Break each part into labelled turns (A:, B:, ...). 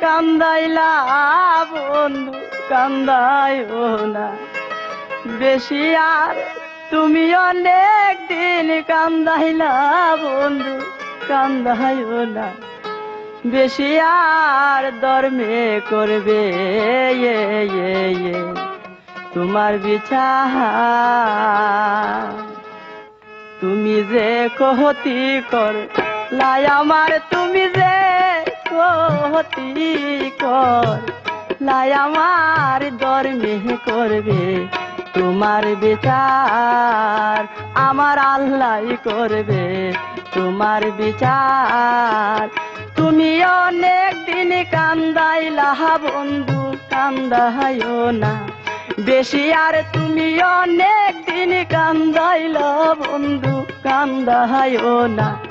A: কান্দাইলা বন্ধু, কান্দাইও না। বেশি আর তুমি অনেক দিন কান্দাইলা বন্ধু, কান্দাইও না। বেশি আর দরমে করবে তোমার বিচার তুমি যে কহতি কর লাই আমার, তুমি যে কহতি কর। লাই আমার দরমে করবে, তোমার বিচার আমার আল্লাহ করবে, তোমার বিচার। তুমি অনেক দিন কান্দাইলা বন্ধু, কান্দাইও না। বেশি আর তুমি অনেক দিন কান্দাইলা বন্ধু, কান্দাইও না।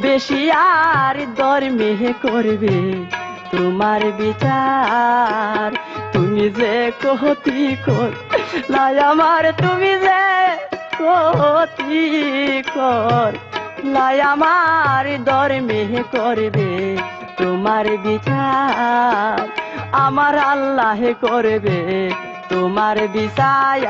A: বেশি আর দরমে করবে তোমার বিচার। তুমি যে কহতি লাই আমার, তুমি যে কহতি কর। লাই আমার দরমে করবে তোমার বিচার। আমার আল্লাহে করবে তোমার বিচার।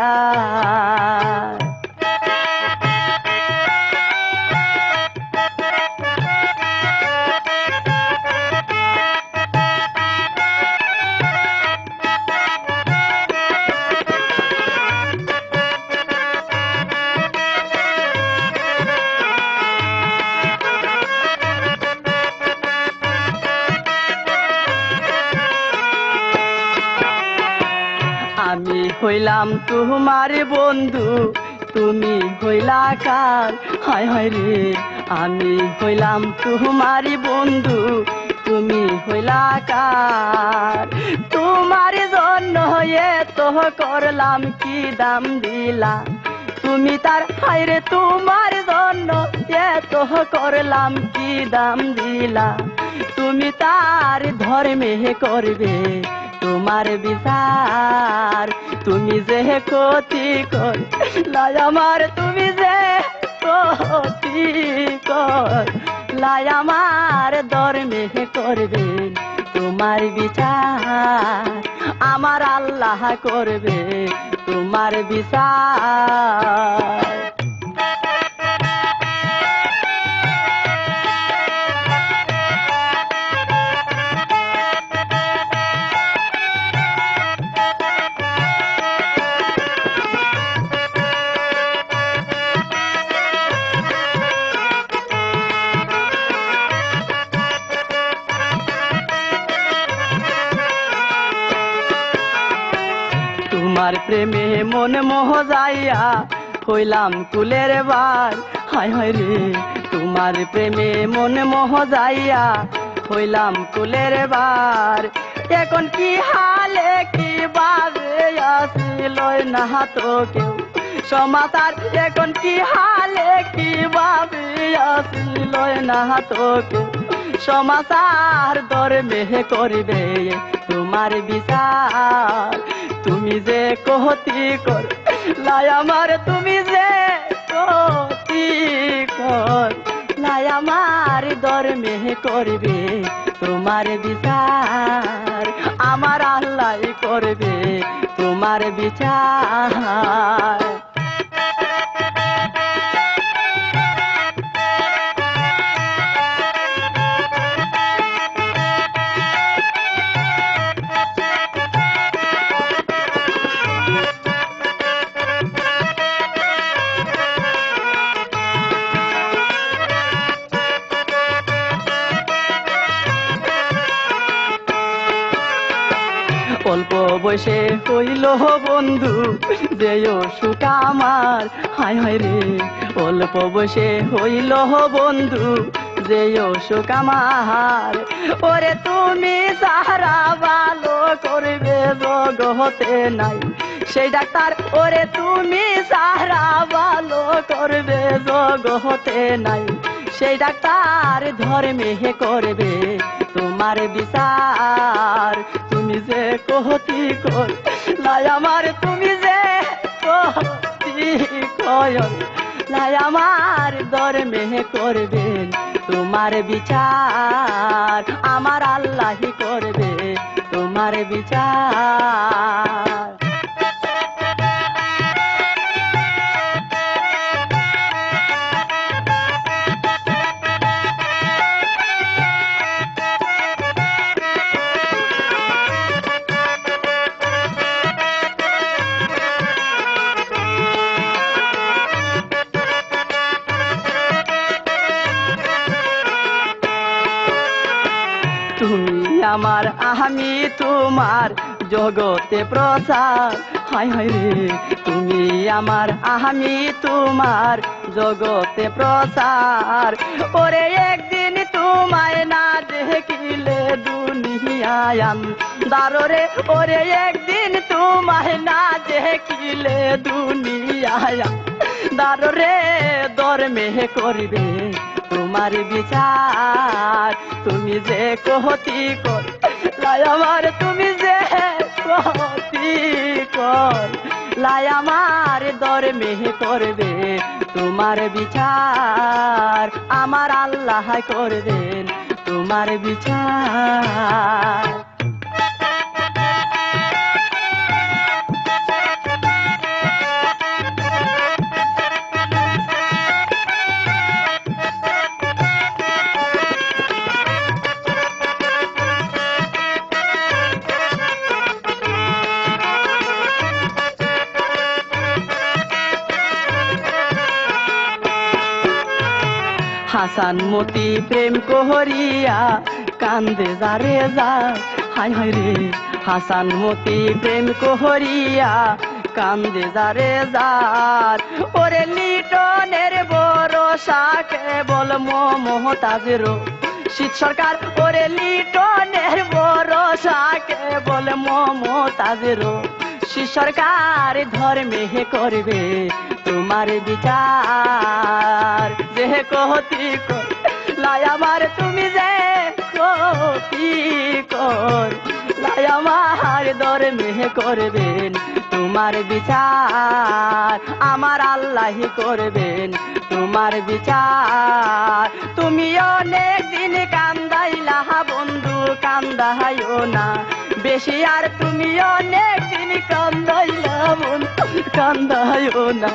A: হইলাম তোমার বন্ধু। তুমি হইলা কার? হায় হায় রে, আমি হইলাম তোমার বন্ধু। তুমি হইলা কার? তোমার জন্য এ তো করলাম, কি দাম দিলা? তুমি তার হায়রে তোমার জন্য এ তো করলাম, কি দাম দিলা? তুমি তার ধর্মে করবে তোমার বিচার। তুমি যে ক্ষতি কর, লাই আমার তুমি যে ক্ষতি কর। লাই আমার ধর্মে করবে তোমার বিচার, আমার আল্লাহ করবে তোমার বিচার। মন মোহ যাইয়া হইলাম কুলের বার। হায় হায় রে, তোমার প্রেমে মন মোহ যাইয়া হইলাম কুলের বার। এখন কি হালে কি বাজে আসিল না তো কেউ। সমাচার এখন কি হালে কি বাবে আসিল না তো কেউ। সমাচার মেহে করবে তোমার বিচার। তুমি যে কহতি কর, লাই আমার তুমি যে কহতি কর, লাই আমার দরমে করবে তোমার বিচার, আমার আল্লাহ করবে তোমার বিচার। বয়সে হইল বন্ধু যেও সুখ আমার। হায় হায় রে, অল্প বয়সে হইল বন্ধু যেও সুখ আমার। ওরে তুমি সাহারা ভালো করবে, জগতে নাই সেই ডাক্তার। ওরে তুমি সাহারা ভালো করবে, জগতে নাই সেই ডাক্তার। ধর্মে করবে তোমার বিচার। তুমি যে কহতি কই নাই আমার তুমি যে কহতি কয়। নাই আমার দর মেহে করবেন তোমার বিচার আমার আল্লাহি করবে, তোমার বিচার তুমি আমার আমি তোমার জগতে প্রসার। হায় হায় রে, তুমি আমার আমি তোমার জগতে প্রসার। ওরে, একদিন তোমায় না দেখিলে দুনিয়ায়ান দাররে। ওরে, একদিন তোমায় না দেখিলে দুনিয়ায়ান দাররে দরমে করিবে তোমার বিচার। তুমি যে কহতি কর আমার তুমি যে কহতি কর। লাই আমার দর মেহে করবে তোমার বিচার। আমার আল্লাহ করবেন তোমার বিচার। হাসান মতি প্রেম কোহরিয়া কান্দে যারে যা। হায় হায় রে, হাসান মতি প্রেম কোহরিয়া কান্দে যারে যার ওরে লিটনের বরসা কেবল মমতাজের শীত সরকার। ওরে লিটনের বরসা কেবল মমতাজের শীত সরকার। ধর্মে করবে তোমার বিচার। যে কহতি তুমি যে কহতি কর। লাই আমার ধর্মে করবেন, তোমার বিচার আমার আল্লাহি করবেন, তোমার বিচার। তুমি অনেক দিন কান্দাইলা বন্ধু, কান্দাইও না। বেশি আর তুমি অনেক দিন কান্দাইলা বন্ধু, কান্দাইও না।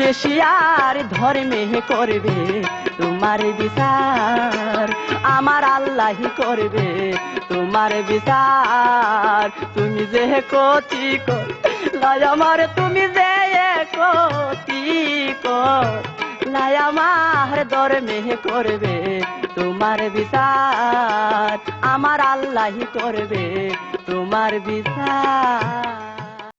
A: বেশি আর ধর্মে করবে, তোমার বিচার আমার আল্লাহি করবে। তোমার বিচার তুমি যে কতি কর আমার তুমি যে কতি কর আমার ধর্মে করবে, তোমার বিচার আমার আল্লাহি করবে, তোমার বিচার